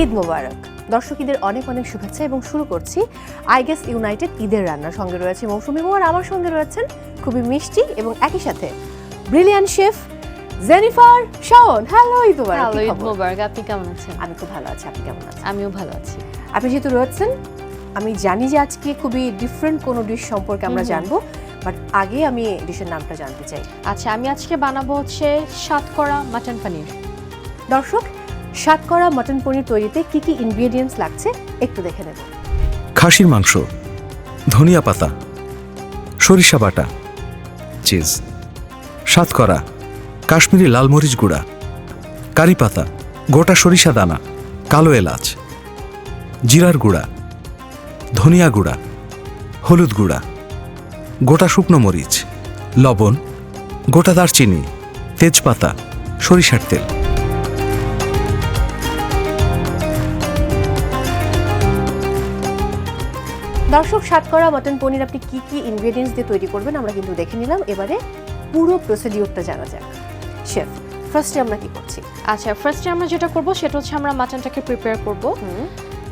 ঈদ মোবারক। দর্শক ঈদের অনেক অনেক শুভেচ্ছা এবং শুরু করছি আই গেস ইউনাইটেড ঈদের রান্নার সঙ্গে রয়েছে মৌসুমি মোয়ার আমার সঙ্গে রয়েছেন খুবই মিষ্টি এবং একই সাথে brilliant chef Jennifer Shaon hello Eid Mubarak hello Eid Mubarak আপনি কেমন আছেন? আমি খুব ভালো আছি আপনি কেমন আছেন? আমিও ভালো আছি। আপনি যেহেতু রয়েছেন আমি জানি যে আজকে খুবই ডিফারেন্ট কোনো ডিশ সম্পর্কে আমরা। জানব বাট আগে আমি ডিশের নামটা জানতে চাই। আচ্ছা আমি আজকে বানাবো হচ্ছে সাতকরা মাটন পনির দর্শক সাতকরা মটন পনির তৈরিতে কি কি ইনগ্রেডিয়েন্টস লাগছে, একটু দেখে নেব। খাসির মাংস, ধনিয়া পাতা, সরিষা বাটা চিজ সাতকরা, কাশ্মীরি লাল মরিচ গুঁড়া, কারি পাতা, গোটা সরিষা দানা, কালো এলাচ, জিরার গুঁড়া, ধনিয়া গুঁড়া, হলুদ গুঁড়া, গোটা শুকনো মরিচ, লবণ, গোটা দারচিনি, তেজপাতা, সরিষার তেল। দর্শক সাতকরা মটন পনির আপনি কি কি ইনগ্রেডিয়েন্টস দিয়ে তৈরি করবেন আমরা কিন্তু দেখে নিলাম। এবারে পুরো প্রসিডিওরটা জানা যাক। শেফ ফার্স্টে আমরা কি করছি? আচ্ছা ফার্স্টে আমরা যেটা করব সেটা হচ্ছে আমরা মাটনটাকে প্রিপেয়ার করব।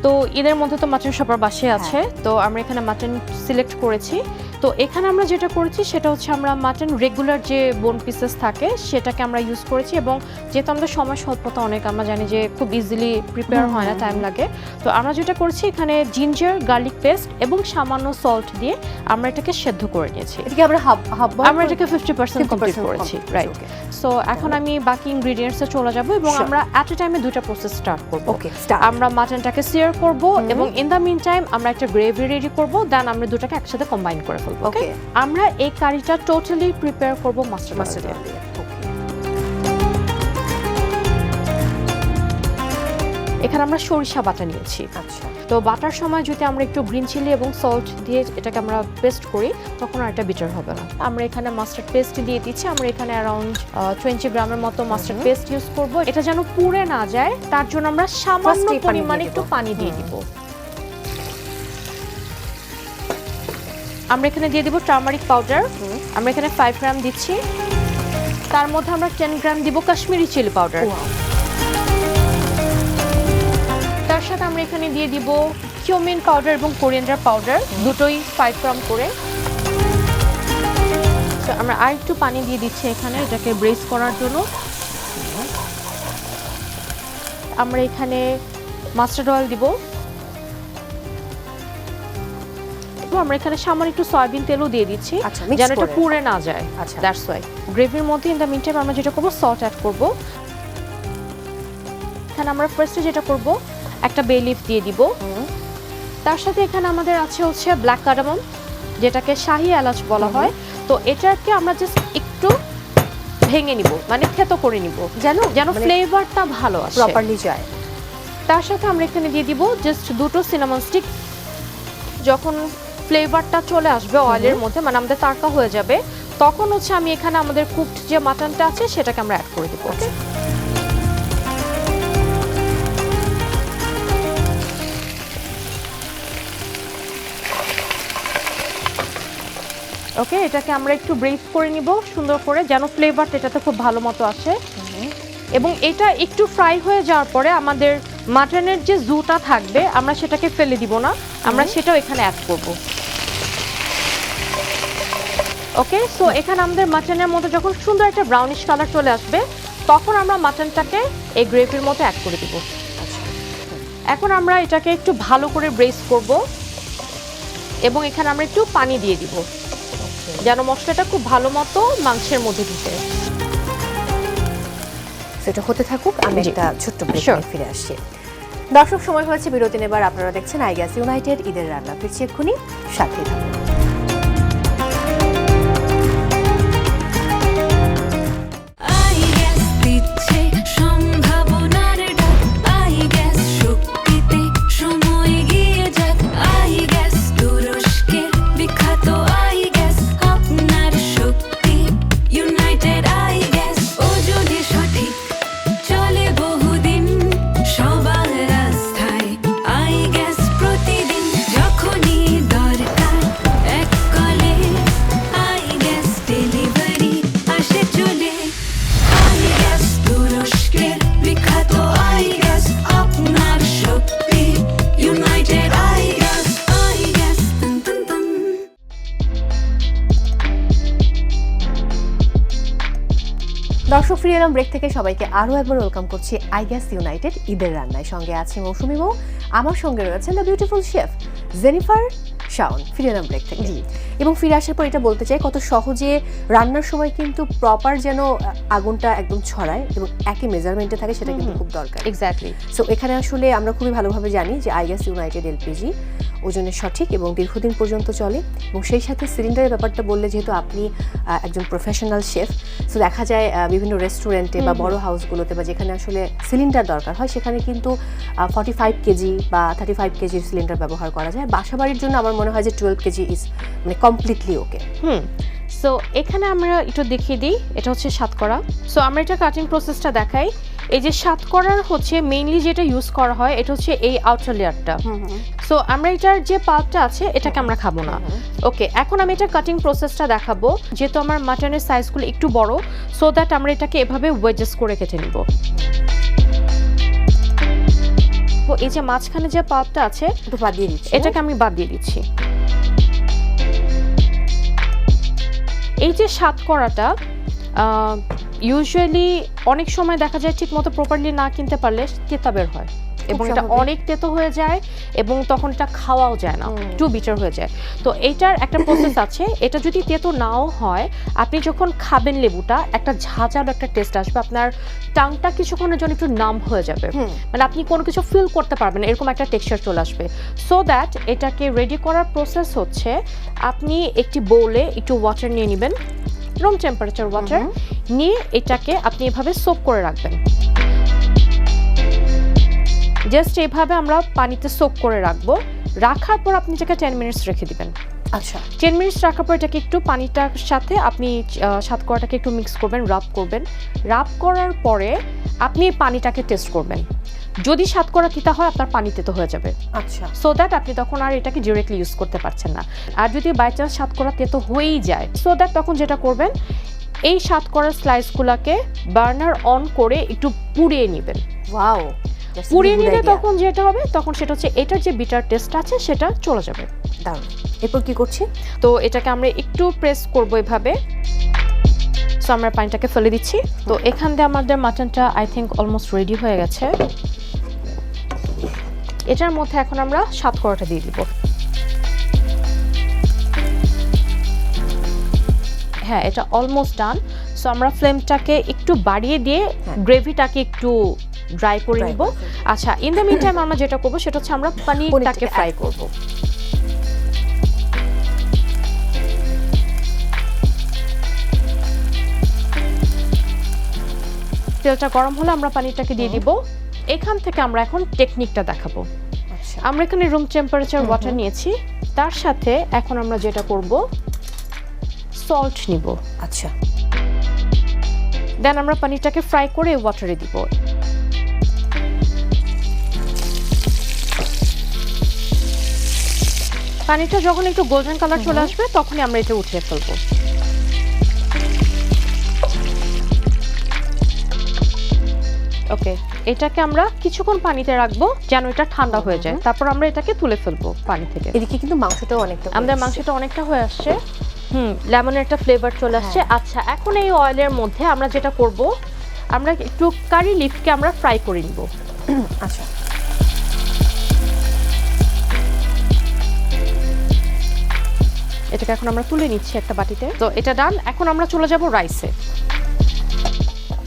তো এদের মধ্যে তো মাটন সবার বাসে আছে। তো আমরা এখানে মাটন সিলেক্ট করেছি। তো এখানে আমরা যেটা করেছি সেটা হচ্ছে আমরা মাটন রেগুলার যে বোন পিসেস থাকে সেটাকে আমরা ইউজ করেছি এবং যেহেতু আমাদের সময় স্বল্পতা অনেক আমরা জানি যে খুব ইজিলি প্রিপেয়ার হয় না টাইম লাগে। তো আমরা যেটা করছি এখানে জিঞ্জার গার্লিক পেস্ট এবং সামান্য সল্ট দিয়ে আমরা এটাকে সেদ্ধ করে নিয়েছি। আমরা আমরা এটাকে ফিফটি পার্সেন্ট কমপ্লিট করেছি রাইট সো এখন আমি বাকি ইনগ্রেডিয়েন্টসে চলে যাব এবং আমরা অ্যাট এ টাইমে দুটো প্রসেস স্টার্ট করব ওকে আমরা মাটনটাকে সিয়ার করব এবং ইন দ্য মিন টাইম আমরা একটা গ্রেভি রেডি করব দেন আমরা দুটাকে একসাথে কম্বাইন করে ফেলব। ওকে ওকে আমরা এই কারিটা টোটালি প্রিপেয়ার করব মাস্টার মাস্টার দিয়ে এখানে আমরা সরিষা বাটা নিয়েছি। আচ্ছা। তো বাটার সময় যদি আমরা একটু গ্রিন চিলি এবং সল্ট দিয়ে এটাকে আমরা পেস্ট করি তখন আর এটা বিটার হবে না। আমরা এখানে মাস্টার্ড পেস্ট দিয়ে দিচ্ছি আমরা এখানে অ্যারাউন্ড টোয়েন্টি গ্রামের মতো মাস্টার্ড পেস্ট ইউজ করব। এটা যেন পুড়ে না যায় তার জন্য আমরা সামান্য পরিমাণে একটু পানি দিয়ে। দিব। আমরা এখানে দিয়ে দিব টার্মারিক পাউডার আমরা এখানে ফাইভ গ্রাম দিচ্ছি। তার মধ্যে আমরা টেন গ্রাম দিব কাশ্মীরি চিলি পাউডার তার সাথে আমরা এখানে দিয়ে দিব কিউমিন পাউডার এবং কোরিয়েন্ডার পাউডার দুটোই ফাইভ গ্রাম করে। আমরা আর একটু পানি দিয়ে দিচ্ছি এখানে এটাকে ব্রেস করার জন্য। আমরা এখানে মাস্টার্ড অয়েল দিব। আমরা এখানে সামান্য একটু সয়াবিন তেলও দিয়ে দিচ্ছি আচ্ছা যেন এটা পুড়ে না যায়। আচ্ছা। দ্যাটস ওয়াই গ্রেভির মধ্যে ইন দ্য মিন টাইম আমরা যেটা করব সল্ট অ্যাড করব। এখানে আমরা ফার্স্টে যেটা করব একটা বে লিফ দিয়ে দিব। তার সাথে এখানে আমাদের আছে হচ্ছে ব্ল্যাক কার্ডামন যেটাকে শাহি এলাচ বলা হয়। তো এটাকে আমরা জাস্ট একটু ভেঙে নিব মানে থেতো করে নিব। যেন যেন মানে ফ্লেভারটা ভালো আসে। প্রপারলি যায়। তার সাথে আমরা এখানে দিয়ে দিব জাস্ট দুটো সিনামন স্টিক যখন ফ্লেভারটা চলে আসবে অয়েলের মধ্যে মানে আমাদের তারকা হয়ে যাবে। তখন হচ্ছে আমি এখানে আমাদের কুকড যে মাটনটা আছে সেটাকে আমরা অ্যাড করে দিব ওকে ওকে এটাকে আমরা একটু ব্রেক করে নিব সুন্দর করে যেন ফ্লেভারটা এটাতে খুব ভালো মতো আসে। এবং এটা একটু ফ্রাই হয়ে যাওয়ার পরে আমাদের মাটনের যে জুটা থাকবে আমরা সেটাকে ফেলে দিব না আমরা সেটাও এখানে অ্যাড করব। ওকে সো এখানে আমাদের মাটনের মধ্যে যখন সুন্দর একটা ব্রাউনিশ কালার চলে আসবে তখন আমরা মাটনটাকে এই গ্রেভির মধ্যে অ্যাড করে দিব। আচ্ছা। এখন আমরা এটাকে একটু ভালো করে ব্রেস করব এবং এখানে আমরা একটু পানি দিয়ে দিব। যেন মশলাটা খুব ভালো মতো মাংসের মধ্যে ঢুকে। সেটা হতে থাকুক আমি। একটা ছোট্ট ব্রেক ফিরে আসছি। দর্শক সময় হয়েছে বিরতি নেবার আপনারা দেখছেন আই গ্যাস ইউনাইটেড ঈদের রান্না ফিরছি এক্ষুনি সাথে থাকুন। দর্শক, ফিরে এলাম ব্রেক থেকে। সবাইকে আরও একবার ওয়েলকাম করছি আই গ্যাস ইউনাইটেড ঈদের রান্নায়। সঙ্গে আছি মৌসুমি মৌ আমার সঙ্গে রয়েছেন the beautiful chef Jennifer Shaon ফিরে এলাম ব্রেক থেকে। এবং ফিরে আসার পর এটা বলতে চাই কত সহজে রান্নার সময় কিন্তু প্রপার যেন আগুনটা একদম ছড়ায় এবং একই মেজারমেন্টে থাকে সেটা কিন্তু খুব দরকার। এক্স্যাক্টলি সো এখানে আসলে আমরা খুবই ভালোভাবে জানি যে আইএস ইউনাইটেড এলপিজি ওজনের সঠিক এবং দীর্ঘদিন পর্যন্ত চলে। এবং সেই সাথে সিলিন্ডারের ব্যাপারটা বললে যেহেতু আপনি একজন প্রফেশনাল শেফ সো দেখা যায় বিভিন্ন রেস্টুরেন্টে বা বড় হাউসগুলোতে বা যেখানে আসলে সিলিন্ডার দরকার হয় সেখানে কিন্তু ফর্টি ফাইভ কেজি বা থার্টি ফাইভ কেজির সিলিন্ডার ব্যবহার করা যায়। বাসাবাড়ির জন্য আমার মনে হয় যে টুয়েলভ কেজি ইজ মানে কমপ্লিটলি ওকে হুম। সো এখানে আমরা একটু দেখিয়ে দিই এটা হচ্ছে সাতকরা। সো আমরা এটা কাটিং প্রসেসটা দেখাই। এই যে সাতকরার হচ্ছে মেইনলি যেটা ইউজ করা হয় এটা হচ্ছে এই আউটার লেয়ারটা সো আমরা এটার যে পার্টটা আছে এটাকে আমরা খাব না। ওকে এখন আমি এটা কাটিং প্রসেসটা দেখাবো যেহেতু আমার মাটনের সাইজগুলো একটু বড় সো দ্যাট আমরা এটাকে এভাবে ওয়েজেস করে কেটে নিব। তো এই যে মাঝখানে যে পাতটা আছে বাদ দিয়ে দিচ্ছি। এটাকে আমি বাদ দিয়ে দিচ্ছি। এই যে সাত করাটা ইউজুয়ালি অনেক সময় দেখা যায় ঠিক মতো প্রপারলি না কিনতে পারলে কেতাবের হয়। এবং এটা অনেক তেতো হয়ে যায় এবং তখন এটা খাওয়াও যায় না। টু বিটার হয়ে যায়। তো এইটার একটা প্রসেস আছে এটা যদি তেতো নাও হয় আপনি যখন খাবেন লেবুটা একটা ঝাঁঝালো একটা টেস্ট আসবে আপনার টাংটা কিছুক্ষণের জন্য একটু নাম হয়ে যাবে। মানে আপনি কোনো কিছু ফিল করতে পারবেন এরকম একটা টেক্সচার চলে আসবে। সো দ্যাট এটাকে রেডি করার প্রসেস হচ্ছে আপনি একটি বোলে একটু ওয়াটার নিয়ে নেবেন রুম টেম্পারেচার ওয়াটার নিয়ে এটাকে আপনি এভাবে সোপ করে রাখবেন। জাস্ট এভাবে আমরা পানিতে সোপ করে রাখব। রাখার পর আপনি এটাকে টেন মিনিটস রেখে দিবেন। আচ্ছা। টেন মিনিটস রাখার পর এটাকে একটু পানিটার সাথে আপনি সাত সাতকড়াটাকে একটু মিক্স করবেন রাব করবেন। রাব করার পরে আপনি এই পানিটাকে টেস্ট করবেন। যদি সাতকড়া তিতা হয় আপনার পানিতে তো হয়ে যাবে। আচ্ছা। সো দ্যাট আপনি তখন আর এটাকে ডিরেক্টলি ইউজ করতে পারছেন না। আর যদি বাই চান্স সাত সাতকড়া তেতো হয়েই যায় সো দ্যাট তখন যেটা করবেন এই সাতকড়ার স্লাইসগুলোকে বার্নার অন করে একটু পুড়িয়ে নেবেন। ওয়াও পুড়িয়ে নিলে তখন যেটা হবে তখন সেটা হচ্ছে এটার যে বিটার টেস্ট আছে সেটা চলে যাবে। দারুণ এরপর কি করছি? তো এটাকে আমরা একটু প্রেস করব এভাবে। সো আমরা পানিটাকে ফেলে দিচ্ছি। তো এখান দিয়ে আমাদের মাটনটা আই থিঙ্ক অলমোস্ট রেডি হয়ে গেছে। এটার মধ্যে এখন আমরা সাত করাটা দিয়ে দিব। হ্যাঁ এটা অলমোস্ট ডান সো আমরা ফ্লেমটাকে একটু বাড়িয়ে দিয়ে হ্যাঁ। গ্রেভিটাকে একটু ড্রাই করে নিব। আচ্ছা ইন দ্য মিন টাইম আমরা যেটা করব সেটা হচ্ছে আমরা পনিরটাকে ফ্রাই করব। তেলটা গরম হলে আমরা পানিরটাকে দিয়ে দিব। এখান থেকে আমরা এখন টেকনিকটা দেখাবো। আচ্ছা। আমরা এখানে রুম টেম্পারেচার ওয়াটার নিয়েছি। তার সাথে এখন আমরা যেটা করব সল্ট নিব। আচ্ছা। দেন আমরা পানিরটাকে ফ্রাই করে ওয়াটারে দিব। পানিটা যখন একটু গোল্ডেন কালার চলে আসবে তখনই আমরা এটা উঠিয়ে ফেলব। ওকে এটাকে আমরা কিছুক্ষণ পানিতে রাখব যেন এটা ঠান্ডা হয়ে যায়। তারপর আমরা এটাকে তুলে ফেলব পানি থেকে। এদিকে কিন্তু মাংসটাও অনেকটা আমাদের মাংসটা অনেকটা হয়ে আসছে। হুম লেমনের একটা ফ্লেভার চলে আসছে। আচ্ছা এখন এই অয়েলের মধ্যে আমরা যেটা করব আমরা একটু কারি লিফকে আমরা ফ্রাই করে নিব। আচ্ছা। এটাকে এখন আমরা তুলে নিচ্ছি একটা বাটিতে। তো এটা ডান এখন আমরা চলে যাব রাইসে।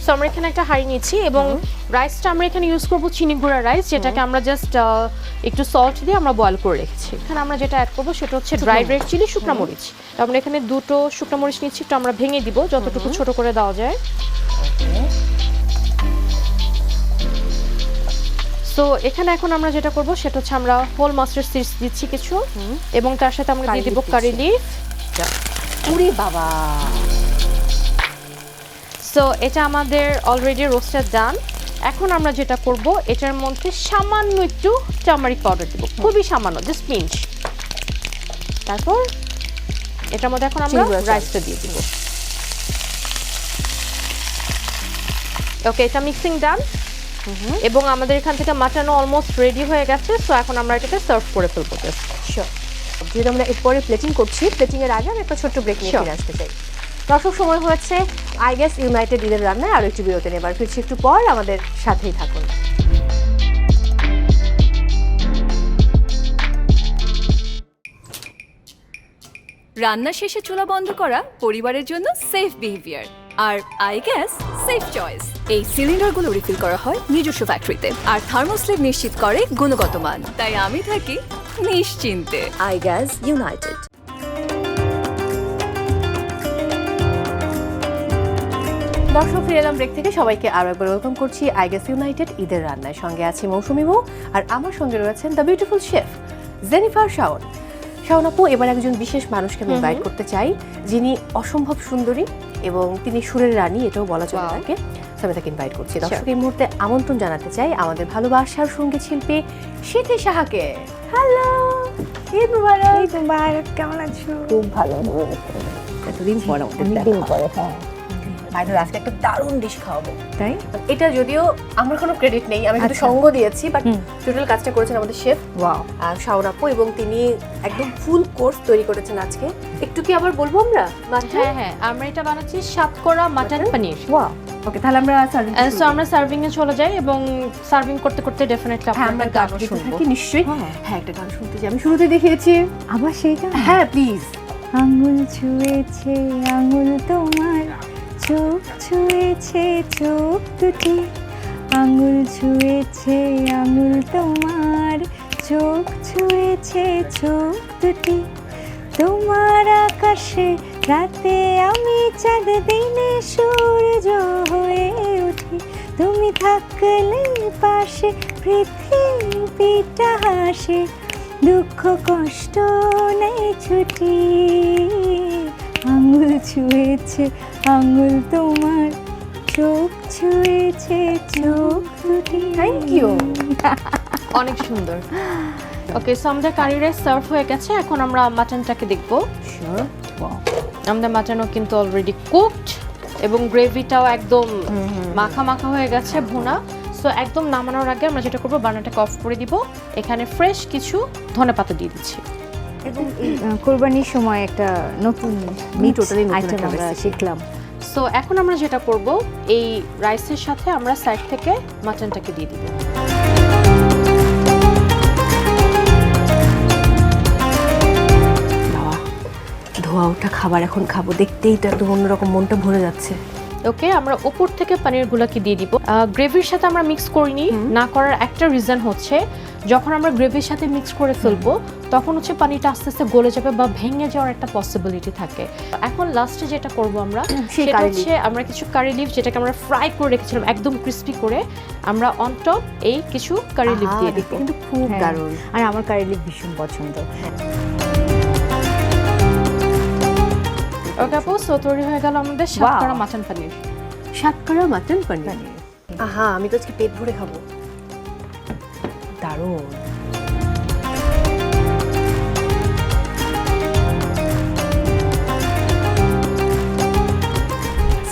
সো আমরা এখানে একটা হাঁড়ি নিয়েছি এবং রাইসটা আমরা এখানে ইউজ করব চিনি গুঁড়া রাইস যেটাকে আমরা জাস্ট একটু সল্ট দিয়ে আমরা বয়েল করে রেখেছি। এখানে আমরা যেটা অ্যাড করব সেটা হচ্ছে ড্রাই রেড চিলি শুকনো মরিচ। তো আমরা এখানে দুটো শুকনো মরিচ নিচ্ছি একটু আমরা ভেঙে দিব যতটুকু ছোট করে দেওয়া যায়। তো এখানে এখন আমরা যেটা করব সেটা হচ্ছে আমরা হোল মাস্টার সিডস দিচ্ছি কিছু। এবং তার সাথে আমরা দিয়ে দিব কারি লিফ উরে বাবা। সো এটা আমাদের অলরেডি রোস্টার ডান এখন আমরা যেটা করব এটার মধ্যে সামান্য একটু টার্মারিক পাউডার দেবো। খুবই সামান্য জাস্ট পিঞ্চ তারপর এটার মধ্যে এখন আমরা রাইসটা দিয়ে দিব। ওকে এটা মিক্সিং ডান এবং আমাদের এখান থেকে মাটনও অলমোস্ট রেডি হয়ে গেছে সো এখন আমরা এটাকে সার্ভ করে ফেলব যেহেতু আমরা এরপরে প্লেটিং করছি প্লেটিং এর আগে আমি একটা ছোট্ট ব্রেক নিয়ে ফিরে আসতে চাই। দর্শক সময় হয়েছে। আই গেস ইউনাইটেড ঈদের রান্নায় আরও একটু বিরতি নেবার। ফিরছি একটু পর আমাদের সাথেই থাকুন। রান্না শেষে চুলা বন্ধ করা পরিবারের জন্য সেফ বিহেভিয়ার আর আই গ্যাস সেফ চয়েস এই সিলিন্ডারগুলো রিফিল করা হয় নিজস্ব ফ্যাক্টরিতে আর থার্মোস্লেট নিশ্চিত করে গুণগত মান। তাই আমি থাকি নিশ্চিন্তে। আই গ্যাস ইউনাইটেড দর্শক, ফিরে এলাম ব্রেক থেকে। সবাইকে আরও একবার ওয়েলকাম করছি আই গ্যাস ইউনাইটেড ঈদের রান্নায়। সঙ্গে আছি মৌসুমি মৌ আর আমার সঙ্গে রয়েছেন the beautiful chef Jennifer Shaon Shaon আপু এবার একজন বিশেষ মানুষকে আমি ইনভাইট করতে চাই যিনি অসম্ভব সুন্দরী এবং তিনি সুরের রানী এটাও বলা চলে. তাকে। আমি তাকে ইনভাইট করছি। দর্শক এই মুহূর্তে আমন্ত্রণ জানাতে চাই আমাদের ভালোবাসার সংগীত শিল্পী সিথি সাহাকে। হ্যালো ঈদ মুবারক কেমন আছো? খুব ভালো। এতদিন পর অনেকদিন পরে হ্যাঁ। আজকে একটা দারুণ ডিশ খাওয়াবো। তাই? এটা যদিও আমার কোনো ক্রেডিট নেই আমি আচ্ছা। সঙ্গ দিয়েছি বাট টোটাল কাজটা করেছেন আমাদের শেফ ওয়াও শাওন আপু এবং তিনি একদম ফুল কোর্স তৈরি করেছেন আজকে। একটু কি আবার বলব আমরা? হ্যাঁ হ্যাঁ। আমরা এটা বানাচ্ছি সাতকরা মাটন পনির ওয়াও ওকে তাহলে আমরা সার্ভিং সো আমরা সার্ভিং এ চলে যাই এবং সার্ভিং করতে করতে ডেফিনেটলি হ্যাঁ আমরা আপনারা গান শুনব। থাকি নিশ্চয়ই। হ্যাঁ। হ্যাঁ একটা গান শুনতে যাই আমি শুরুতে দেখিয়েছি। আবার সেইটা হ্যাঁ প্লিজ আঙুল ছুঁয়েছে আঙুল তোমার। চোখ ছুঁয়েছে চোখ দুটি, আঙুল ছুঁয়েছে আঙুল তোমার, চোখ ছুঁয়েছে চোখ দুটি। তোমার আকাশে রাতে আমি চাঁদ, দিনে সূর্য হয়ে উঠি। তুমি থাকলে পাশে পৃথিবীটা হাসে, দুঃখ কষ্ট নেই ছুটি। আঙুল ছুঁয়েছে আঙুল তোমার চোখ ছুঁয়েছে চোখ দুটি। থ্যাংক ইউ অনেক সুন্দর। ওকে সো আমাদের কারি রাইস সার্ভ হয়ে গেছে। এখন আমরা মাটনটাকে দেখব। আমাদের মাটনও কিন্তু অলরেডি কুকড এবং গ্রেভিটাও একদম মাখা মাখা হয়ে গেছে ভুনা। সো একদম নামানোর আগে আমরা যেটা করব বানাটাকে অফ করে দিব। এখানে ফ্রেশ কিছু ধনেপাতা দিয়ে দিচ্ছি। এবং কোরবানির সময় একটা নতুন নতুন আইটেম আমরা শিখলাম। সো এখন আমরা যেটা করব এই রাইসের সাথে আমরা সাইড থেকে মাটনটাকে দিয়ে দিব। ধোয়া ওঠা খাবার এখন খাব দেখতেই তো একদম অন্যরকম মনটা ভরে যাচ্ছে। ওকে আমরা উপর থেকে পানিরগুলোকে দিয়ে দিব। গ্রেভির সাথে আমরা মিক্স করিনি। না করার একটা রিজন হচ্ছে যখন আমরা গ্রেভির সাথে মিক্স করে ফেলব তখন হচ্ছে পানিটা আস্তে আস্তে গলে যাবে বা ভেঙে যাওয়ার একটা পসিবিলিটি থাকে। এখন লাস্টে যেটা করব আমরা সেটা হচ্ছে আমরা কিছু কারি লিভ যেটাকে আমরা ফ্রাই করে রেখেছিলাম একদম ক্রিস্পি করে আমরা অন টপ এই কিছু কারি লিভ দিয়ে দিব। কিন্তু খুব হ্যাঁ। দারুণ। আর আমার কারি লিভ ভীষণ পছন্দ। ওকে আপু সো তৈরি হয়ে গেল আমাদের সাতকরা মাটন পানির সাতকরা মাটন পনির আহা আমি তো আজকে পেট ভরে খাব। দারুণ।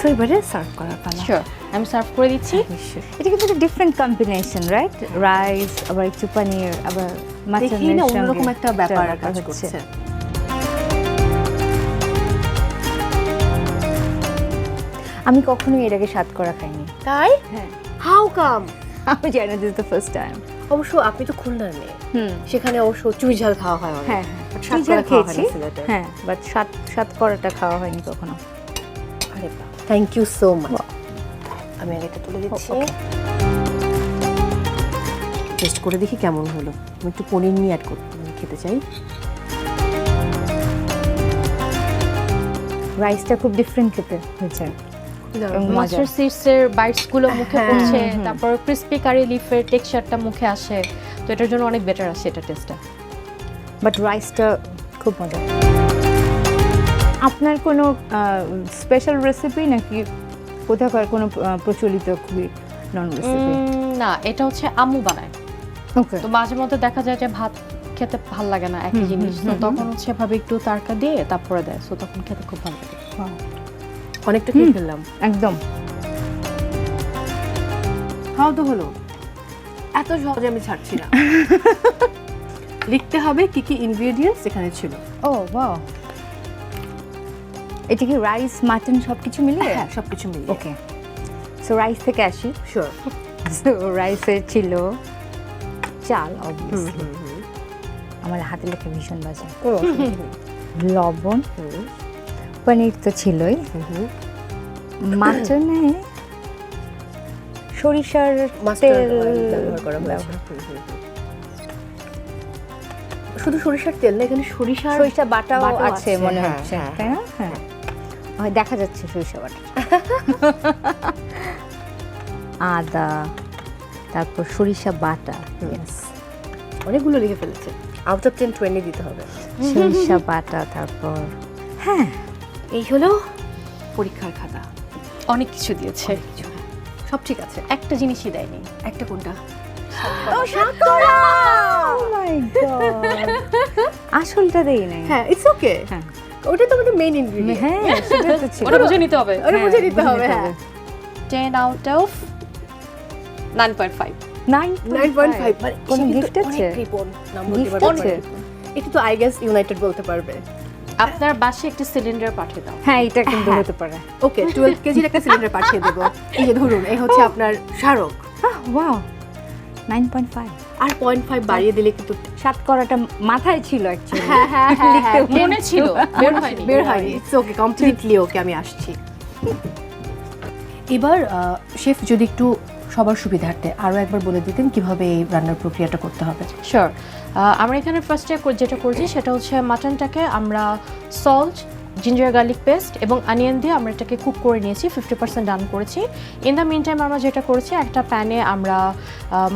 সো এবারে সার্ভ করার পালা। আমি সার্ভ করে দিচ্ছি। এটা কিন্তু একটা ডিফারেন্ট কম্বিনেশন রাইট রাইস আবার একটু পনির আবার দেখি না অন্যরকম একটা ব্যাপার কাজ করছে। আমি কখনোই এর আগে স্বাদ করা খাইনি। তাই? হ্যাঁ। হাউ কাম আমি জানি দিস দ্য ফার্স্ট টাইম অবশ্য আপনি তো খুলনার মেয়ে। হুম। সেখানে অবশ্য চুই ঝাল খাওয়া হয় হ্যাঁ হ্যাঁ। হয় না খেয়েছি। হ্যাঁ বাট স্বাদ স্বাদ করাটা খাওয়া হয়নি কখনো। থ্যাংক ইউ সো মাচ আমি আগে এটা তুলে দিচ্ছি। টেস্ট করে দেখি কেমন হলো। আমি একটু পনির নিয়ে অ্যাড করতে খেতে চাই। রাইসটা খুব ডিফারেন্ট খেতে হয়েছে। মাস্টার সিডস এর বাইটসগুলো মুখে হ্যাঁ, পড়ছে হুম। তারপর ক্রিসপি কারি লিফের টেক্সচারটা মুখে আসে। তো এটার জন্য অনেক বেটার আসে এটা টেস্টটা বাট রাইসটা খুব মজা আপনার কোনো স্পেশাল রেসিপি নাকি কোথাকার কোনো প্রচলিত খুবই নন রেসিপি না এটা হচ্ছে আম্মু বানায়। ওকে তো মাঝে মধ্যে দেখা যায় যে ভাত খেতে ভালো লাগে না একই জিনিস। তো তখন হচ্ছে ভাবে একটু তারকা দিয়ে তারপরে দেয়। তো তখন খেতে খুব ভালো লাগে। অনেকটা খেয়ে ফেললাম। একদম। খাওয়া তো হলো। এত সহজে আমি ছাড়ছি না। লিখতে হবে কি কি ইনগ্রেডিয়েন্টস এখানে ছিল। ও ওয়াও এটা কি রাইস মাটন সব কিছু মিলিয়ে? হ্যাঁ সবকিছু মিলিয়ে। ওকে সো রাইস থেকে আসি। শিওর সো রাইসে ছিল চাল অবভিয়াসলি আমার হাতে লেখা ভীষণ বাজে। লবণ পনির তো ছিলই। মাটনে সরিষার তেল শুধু সরিষার তেল না এখানে সরিষার সরিষা বাটাও আছে মনে হ্যাঁ, হচ্ছে হ্যাঁ, তাই না? হয়। দেখা যাচ্ছে সরিষা বাটা আদা তারপর সরিষা বাটা। অনেকগুলো লিখে ফেলেছে। আউট অফ টেন টোয়েন্টি দিতে হবে। সরিষা বাটা তারপর হ্যাঁ। এই হলো পরীক্ষার খাতা। অনেক কিছু দিয়েছে। সব ঠিক আছে। একটা জিনিসই দেয়নি। একটা কোনটা? Oh! আসলটা দেই নাই। হ্যাঁ ইটস ওকে হ্যাঁ। ওটা তো আমাদের মেইন ইনগ্রেডিয়েন্ট হ্যাঁ সেটা তো ছিল। ওটা বুঝে নিতে হবে। ওটা বুঝে হ্যাঁ, নিতে হবে হ্যাঁ। হবে। Ten out of nine point five nine nine point five মানে কোনো সে আছে? কৃপণ নাম বলতে পারবে। এটা তো আই গেস ইউনাইটেড বলতে পারবে। আপনার বাসে একটি সিলিন্ডার পাঠিয়ে দাও। হ্যাঁ এটা কিন্তু হতে পারে। ওকে টুয়েলভ কেজির একটা সিলিন্ডার পাঠিয়ে দেবো। এই যে ধরুন এই হচ্ছে আপনার স্মারক ওয়াও নাইন পয়েন্ট ফাইভ। আর পয়েন্ট ফাইভ বাড়িয়ে দিলে কিন্তু সাত করাটা মাথায় ছিল হ্যাঁ হ্যাঁ হ্যাঁ হ্যাঁ। মনে ছিল বের হয়নি। বের হয়নি। ইটস ওকে কমপ্লিটলি ওকে আমি আসছি। এবার শেফ যদি একটু সবার সুবিধার্থে আরও একবার বলে দিতেন কীভাবে এই রান্নার প্রক্রিয়াটা করতে হবে। শিওর আমরা এখানে ফার্স্টে যেটা করছি সেটা হচ্ছে মাটনটাকে আমরা সল্ট জিঞ্জার গার্লিক পেস্ট এবং অনিয়ন দিয়ে আমরা এটাকে কুক করে নিয়েছি ফিফটি পার্সেন্ট ডান করেছি। ইন দ্য মিন টাইম আমরা যেটা করেছি, একটা প্যানে আমরা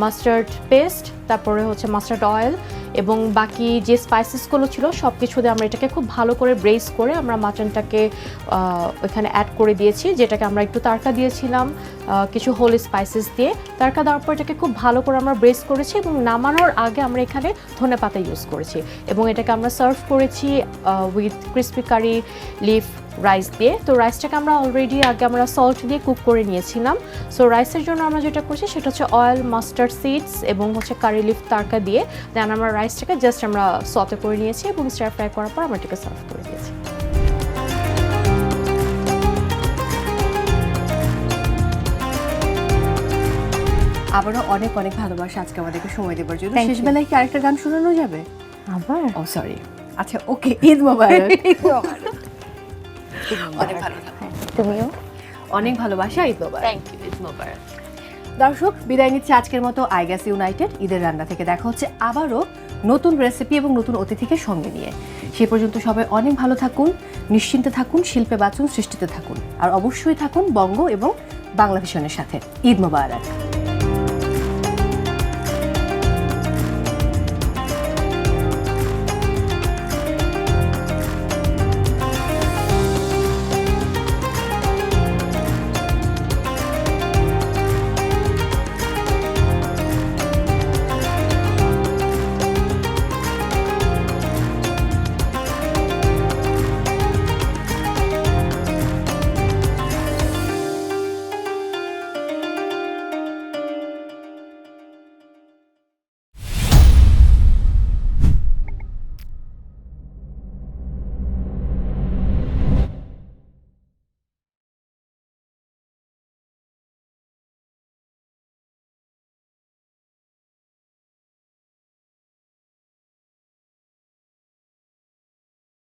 মাস্টার্ড পেস্ট তারপরে হচ্ছে মাস্টার্ড অয়েল এবং বাকি যে স্পাইসেসগুলো ছিল সব কিছু দিয়ে আমরা এটাকে খুব ভালো করে ব্রেস করে আমরা মাটনটাকে ওখানে অ্যাড করে দিয়েছি, যেটাকে আমরা একটু তারকা দিয়েছিলাম কিছু হোল স্পাইসেস দিয়ে। তারকা দেওয়ার পর এটাকে খুব ভালো করে আমরা ব্রেস করেছি এবং নামানোর আগে আমরা এখানে ধনে পাতা ইউজ করেছি এবং এটাকে আমরা সার্ভ করেছি with crispy curry leaf rice দিয়ে। তো রাইসটাকে আমরা অলরেডি আগে আমরা সল্ট দিয়ে কুক করে নিয়েছিলাম। সো রাইসের জন্য আমরা যেটা করছি সেটা হচ্ছে অয়েল মাস্টার্ড সিডস এবং হচ্ছে কারি লিফ তারকা দিয়ে। দেন আমরা রাইসটাকে জাস্ট আমরা সতে করে নিয়েছি এবং স্টার ফ্রাই করার পর আমরা এটাকে সার্ভ করে দিয়েছি। আবারও অনেক অনেক ভালোবাসা আজকে আমাদেরকে সময় দেবার জন্য। শেষ বেলায় কি আরেকটা গান শোনানো যাবে? আবার? ও সরি আচ্ছা ওকে ঈদ মোবারক। অনেক ভালো থাকো। তুমিও? অনেক ভালোবাসা ঈদ মোবারক থ্যাংক ইউ ইট মোবারক দর্শক বিদায় নিচ্ছে আজকের মতো আই গ্যাস ইউনাইটেড ঈদের রান্না থেকে। দেখা হচ্ছে আবারও নতুন রেসিপি এবং নতুন অতিথিকে সঙ্গে নিয়ে। সে পর্যন্ত সবাই অনেক ভালো থাকুন নিশ্চিন্তে থাকুন শিল্পে বাঁচুন সৃষ্টিতে থাকুন। আর অবশ্যই থাকুন বঙ্গ এবং বাংলা ভিশনের সাথে। ঈদ মোবারক।